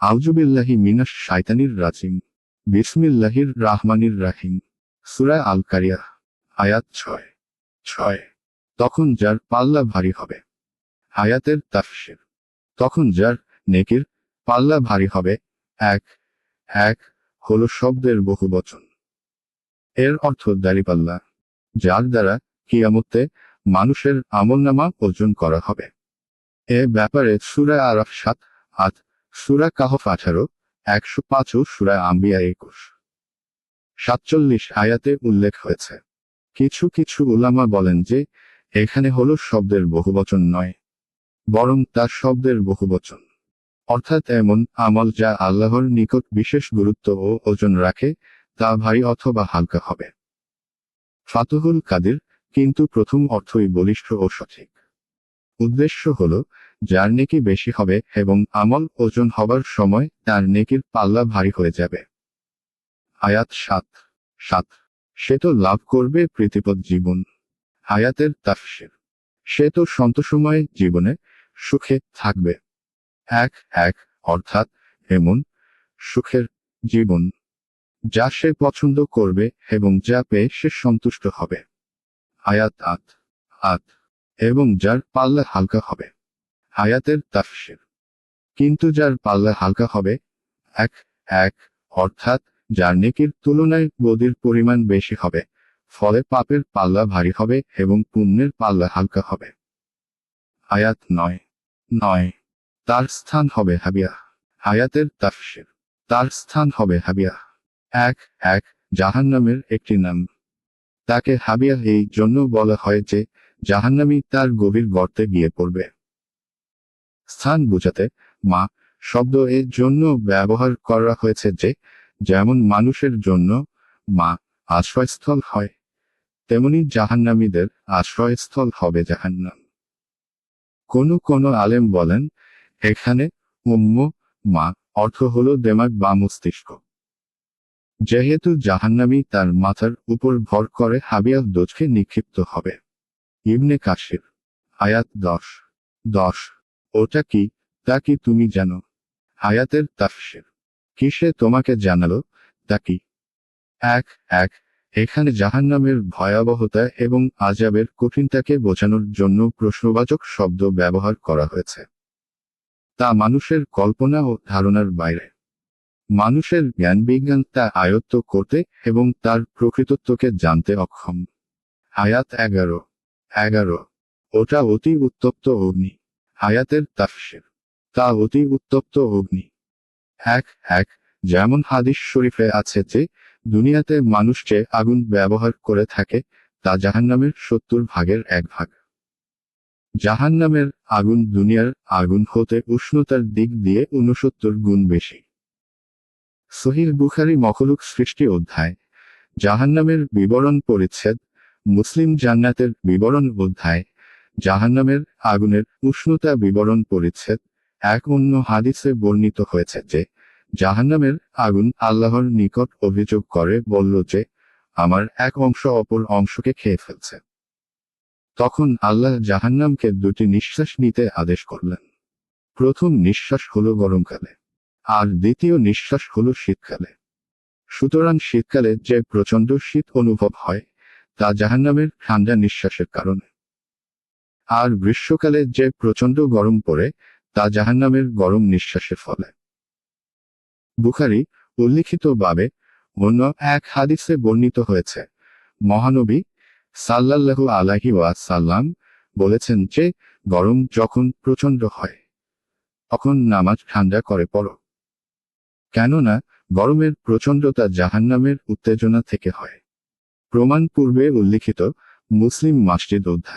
আউজুবিল্লাহি মিনাস শাইতানির রাজিম। বিসমিল্লাহির রাহমানির রাহিম। সুরা আল কারিয়া আয়াত ছয়। ছয়। তখন যার পাল্লা ভারী হবে, আয়াতের তাফসির। তখন যার নেকির পাল্লা ভারী হবে, এক এক হলো শব্দের বহু বচন। এর অর্থ দাড়িপাল্লা, যার দ্বারা কিয়ামতে মানুষের আমলনামা ওজন করা হবে। এ ব্যাপারে সুরা আরফ সাত, আট সুরা কাহফ আঠারো, একশো পাঁচ ও সুরা আম্বিয়া একুশ। সাতচল্লিশ আয়াতে উল্লেখ হয়েছে। কিছু কিছু উলামা বলেন যে, এখানে হলো শব্দের বহুবচন নয়, বরং তা শব্দের বহুবচন। অর্থাৎ এমন আমল যা আল্লাহর নিকট বিশেষ গুরুত্ব ও ওজন রাখে, তা ভারী অথবা হালকা হবে। ফাতহুল কাদির, কিন্তু প্রথম অর্থই বলিষ্ঠ ও সঠিক। উদ্দেশ্য হল, যার নেকি বেশি হবে এবং আমল ওজন হবার সময় তার নেকির পাল্লা ভারী হয়ে যাবে। আয়াত সাত। সাত। সে তো লাভ করবে প্রীতিপদ জীবন। আয়াতের তাফসির। সে তো সন্তোষময় জীবনে সুখে থাকবে। এক এক, অর্থাৎ এমন সুখের জীবন, যা সে পছন্দ করবে এবং যা পেয়ে সে সন্তুষ্ট হবে। আয়াত আত আত এবং যার পাল্লা হালকা হবে। আয়াতের তাফসির। কিন্তু যার পাল্লা হালকা হবে, এক এক, অর্থাৎ যার নেকির তুলনায় বদির পরিমাণ বেশি হবে, ফলে পাপের পাল্লা ভারী হবে এবং পুণ্যের পাল্লা হালকা হবে। আয়াত নয় নয়, তার স্থান হবে হাবিয়া আয়াতের তাফসির, তার স্থান হবে হাবিয়া এক এক, জাহান্নামের একটি নাম। তাকে হাবিয়া এই জন্য বলা হয় যে জাহান্নামি তার গভীর গর্তে গিয়ে পড়বে। স্থান বুঝাতে, মা, শব্দ এর জন্য ব্যবহার করা হয়েছে যে, যেমন মানুষের জন্য, মা, আশ্রয়স্থল হয়, তেমনি জাহান্নামীদের আশ্রয়স্থল হবে জাহান্নাম। কোনো কোনো আলেম বলেন, এখানে, উম্ম, মা, অর্থ হলো দেমাগ বা মস্তিষ্ক। যেহেতু জাহান্নামী তার মাথার উপর ভর করে হাবিয়া দোজকে নিক্ষিপ্ত হবে। ইবনে কাশির আয়াত দশ। দশ। ওটা কি? তা কি তুমি জানো? আয়াতের তাফসির। কিসে তোমাকে জানালো? তা কি? এক এক। এখানে জাহান্নামের ভয়াবহতা এবং আজাবের কঠিনতাকে বোঝানোর জন্য প্রশ্নবাচক শব্দ ব্যবহার করা হয়েছে। তা মানুষের কল্পনা ও ধারণার বাইরে। মানুষের জ্ঞান বিজ্ঞান তা আয়ত্ত করতে এবং তার প্রকৃতত্বকে জানতে অক্ষম। আয়াত এগারো। এগারো। ওটা অতি উত্তপ্ত অগ্নি। আয়াতের তাফসির। তা অতি উত্তপ্ত অগ্নি। এক এক, যেমন হাদিস শরীফে আছে যে, দুনিয়াতে মানুষ যে আগুন ব্যবহার করে থাকে, তা জাহান্নামের সত্তর ভাগের এক ভাগ। জাহান্নামের আগুন দুনিয়ার আগুন হতে উষ্ণতার দিক দিয়ে ঊনসত্তর গুণ বেশি। সহিল বুখারি মখলুক সৃষ্টি অধ্যায়। জাহান্নামের বিবরণ পরিচ্ছেদ মুসলিম জান্নাতের বিবরণ অধ্যায়, জাহান্নামের আগুনের উষ্ণতা বিবরণ পরিচ্ছেদ এক অন্য হাদিসে বর্ণিত হয়েছে যে, জাহান্নামের আগুন আল্লাহর নিকট অভিযোগ করে, বলল যে, আমার এক অংশ অপর অংশকে খেয়ে ফেলছে। তখন আল্লাহ জাহান্নামকে দুটি নিঃশ্বাস নিতে আদেশ করলেন। প্রথম নিঃশ্বাস হলো গরমকালে, আর দ্বিতীয় নিঃশ্বাস হলো শীতকালে। সুতরাং শীতকালে যে প্রচণ্ড শীত অনুভব হয় তা জাহান্নামের ঠান্ডা নিঃশ্বাসের কারণে। আর গ্রীষ্মকালে যে প্রচণ্ড গরম পড়ে, তা জাহান্নামের গরম নিঃশ্বাসের ফলে। বুখারি উল্লিখিত বাবে অন্য এক হাদিসে বর্ণিত হয়েছে। মহানবী সাল্লাল্লাহু আলাহি ওয়াসাল্লাম বলেছেন যে, গরম যখন প্রচণ্ড হয়, তখন নামাজ ঠান্ডা করে পড়ো। কেননা, গরমের প্রচণ্ডতা জাহান্নামের উত্তেজনা থেকে হয়। প্রমাণ পূর্বে উল্লিখিত মুসলিম মাসজিদ অধ্যায়।